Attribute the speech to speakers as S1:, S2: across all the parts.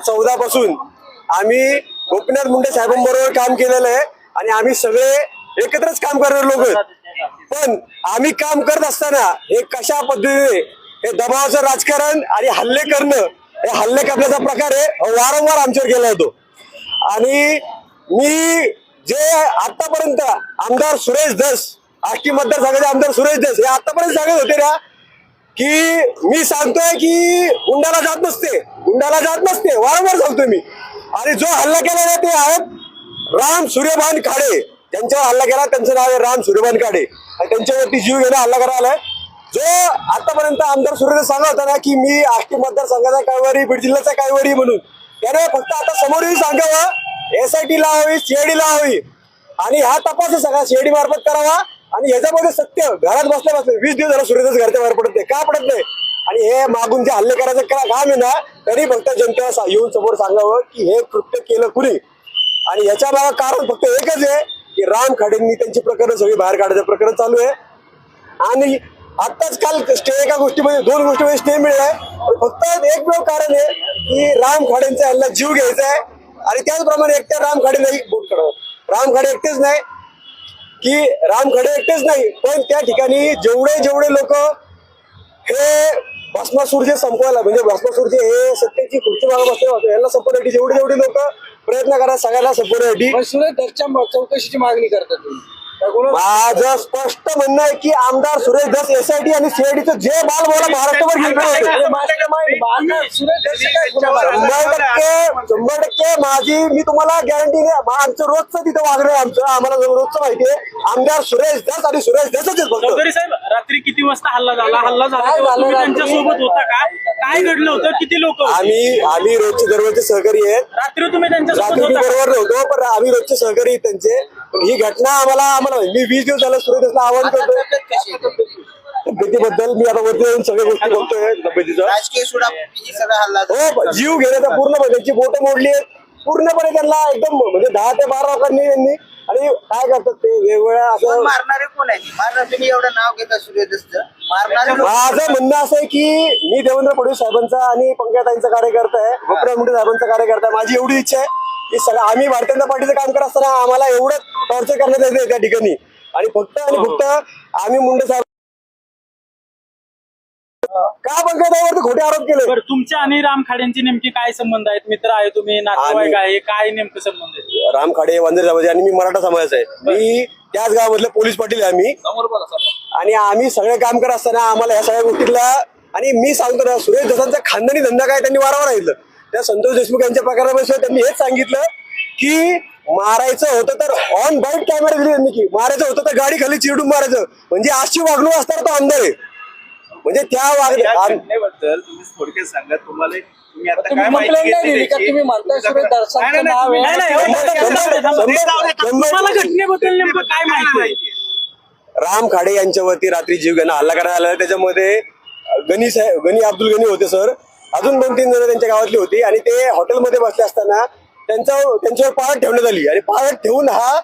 S1: चौदा पासून आम्ही गोपीनाथ मुंडे साहेबांबरोबर काम केलेलं आहे आणि आम्ही सगळे एकत्रच काम करणारे लोक आहेत. पण आम्ही काम करत असताना हे कशा पद्धतीने हे दबावाचं राजकारण आणि हल्ले करणं हे हल्ले करण्याचा प्रकार आहे वारंवार आमच्यावर केला होतो. आणि मी जे आतापर्यंत आमदार सुरेश दस आष्टी मतदारसंघाचे आमदार सुरेश दस हे आतापर्यंत सांगत होते ना की मी सांगतोय की गुंडाला जात नसते. गुंडाला जात नसते. वारंवार सांगतोय मी. आणि जो हल्ला केला ना ते आहेत राम सूर्यभान खाडे त्यांच्यावर हल्ला केला. त्यांचं नाव आहे राम सूर्यभान खाडे आणि त्यांच्यावरती जीव घेणं हल्ला करायला आलाय. जो आतापर्यंत आमदार सूर्यदेव सांगत होता ना की मी आष्टी मतदारसंघाचा कायवारी बीड जिल्ह्याचा कायवारी म्हणून. त्याने फक्त आता समोरही सांगावं. एस आय टी लावावी ला लावावी आणि हा तपास सगळा सीआयडी मार्फत करावा. आणि ह्याच्यामध्ये सत्य घरात बसल्या बसले वीस दिवस झाला सूर्यदास घरच्या बाहेर पडत नाही. का पडत नाही? आणि हे मागून जे हल्ले करायचं का काम आहे ना तरी फक्त जनतेला सा- येऊन समोर सांगावं की हे कृत्य केलं कुणी? आणि याच्या मागे कारण फक्त एकच आहे की राम खाडेंनी त्यांची प्रकरण सगळी बाहेर काढायचं प्रकरण चालू आहे. आणि आताच काल स्टे एका गोष्टीमध्ये दोन गोष्टीमध्ये स्टे मिळलाय पण फक्त एकमेव कारण आहे की राम खाडेंचा हल्ला जीव घ्यायचा आहे. आणि त्याचप्रमाणे एकट्या राम खाडेलाही बोट करावं. राम खाडे एकटेच नाही की राम खडे एकटेच नाही पण त्या ठिकाणी जेवढे जेवढे लोक हे भस्मासूर जे संपवायला म्हणजे भस्मासूरचे हे सत्तेची खुर्ची होते यांना संपवण्यासाठी जेवढे जेवढे लोक प्रयत्न करा सगळ्याला संपवण्यासाठी.
S2: चौकशीची मागणी करतात
S1: माझं स्पष्ट म्हणणं आहे की आमदार सुरेश दस एसआयटी आणि सीआयडीचं जे बाल बोला महाराष्ट्रभर घेतलं शंभर टक्के माझी मी तुम्हाला गॅरंटी आमचं रोजचं तिथं वागणं आमचं. आम्हाला रोजचं माहिती आहे आमदार सुरेश दस आणि सुरेश दसच
S3: चौधरी साहेब रात्री किती वाजता हल्ला झाला? हल्ला झाला
S2: काय
S3: तेव्हा
S2: झालं
S3: तुम्ही
S2: रात्री?
S3: त्यांच्यासोबत होता का? काय घडलं होतं? किती लोक
S1: आम्ही आम्ही रोजचे दररोजचे सहकारी आहेत
S3: रात्री तुम्ही त्यांच्या
S1: रात्री
S3: सोबत
S1: मी
S3: होता का?
S1: बरोबर नव्हतो पण आम्ही रोजचे सहकारी आहेत त्यांचे. पण ही घटना आम्हाला आम्हाला मी वीस दिवस झालं सुरेशला आवाहन करतोय. तब्येतीबद्दल मी आता वरती येऊन सगळ्या गोष्टी बघतोय
S4: राजकीय सगळा हल्ला.
S1: हो जीव घेण्याचा पूर्ण त्यांची बोट मोडली आहेत. पूर्णपणे त्यांना एकदम म्हणजे दहा ते बारा लोकांनी त्यांनी आणि काय करतात ते वेगवेगळ्या असं
S4: मारणारे कोण आहे मारणार तुम्ही एवढं नाव घेता सूर्यदस्त. मारणारे
S1: माझं म्हणणं असं आहे की मी देवेंद्र फडणवीस साहेबांचा आणि पंकजाताईंचा कार्यकर्ता आहे. गोपीनाथ मुंडे साहेबांचा कार्यकर्ता आहे. माझी एवढी इच्छा आहे की सगळं आम्ही भारतीय जनता पार्टीचं काम करत असताना आम्हाला एवढं टॉर्चर करण्यात येते त्या ठिकाणी. आणि फक्त आणि फक्त आम्ही मुंडे साहेब का पंकजाताईवरती खोटे आरोप केले?
S3: बरं तुमच्या आणि राम खाडेंचे नेमके काय संबंध आहेत? मित्र आहे तुम्ही नातेवाईक आहे काय नेमकं संबंध आहे
S1: राम खाडे वांजरे समाज आणि मी मराठा समाजाचा आहे. मी त्याच गावामधले पोलीस पाटील आहे आम्ही. आणि आम्ही सगळे काम करत असताना आम्हाला या सगळ्या गोष्टीला आणि मी सांगतो ना सुरेश दसांचा खानदानी धंदा काय त्यांनी वारंवार सांगितलं त्या संतोष देशमुख यांच्या प्रकारामध्ये त्यांनी हेच सांगितलं की मारायचं होतं तर ऑन बाईट कॅमेरा दिली त्यांनी की मारायचं होतं तर गाडी खाली चिरडून मारायचं. म्हणजे अशी वागणूक असताना तो आमदार आहे. म्हणजे त्या
S5: या
S1: वाग
S5: घटनेबद्दल तुम्ही थोडक्यात सांगा. तुम्हाला? त्याची?
S1: राम खाडे यांच्यावरती रात्री जीव घेणं हल्ला करण्यात आला. त्याच्यामध्ये गणी साहेब गणी अब्दुल गनी होते सर. अजून दोन तीन जण त्यांच्या गावातली होती आणि ते हॉटेलमध्ये बसले असताना त्यांच्या त्यांच्यावर पाळत ठेवण्यात आली. आणि पाळत ठेवून हा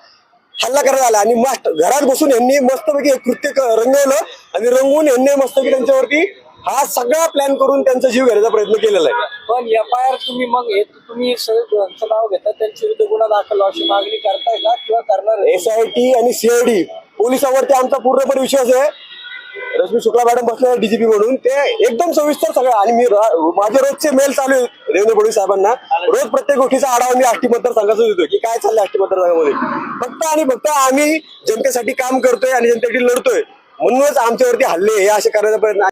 S1: हल्ला करण्यात आला. आणि मस्त घरात बसून यांनी मस्तपैकी एक कृत्य रंगवलं आणि रंगवून यांनी मस्तपैकी त्यांच्यावरती हा सगळा प्लॅन करून त्यांचा जीव घेण्याचा प्रयत्न केलेला आहे.
S2: पण एफ आय आर तुम्ही मग हे तुम्ही त्यांचं नाव घेता त्यांच्या विरुद्ध गुन्हा दाखल अशी मागणी करताय का किंवा करणार आहे?
S1: एस आय टी आणि सीआयडी पोलिसावरती आमचा पूर्णपणे विश्वास आहे. रश्मी शुक्ला मॅडम बसले डीजीपी म्हणून. ते एकदम सविस्तर सगळं. आणि मी माझे रोजचे मेल चालू आहेत देवेंद्र फडणवीस साहेबांना. रोज प्रत्येक गोष्टीचा आढावा मी आष्टी मतदारसंघाचा देतो की काय चाललंय आष्टी मतदारसंघामध्ये? फक्त आणि फक्त आम्ही जनतेसाठी काम करतोय आणि जनतेसाठी लढतोय. म्हणूनच आमच्यावरती हल्ले हे असे करण्याचा प्रयत्न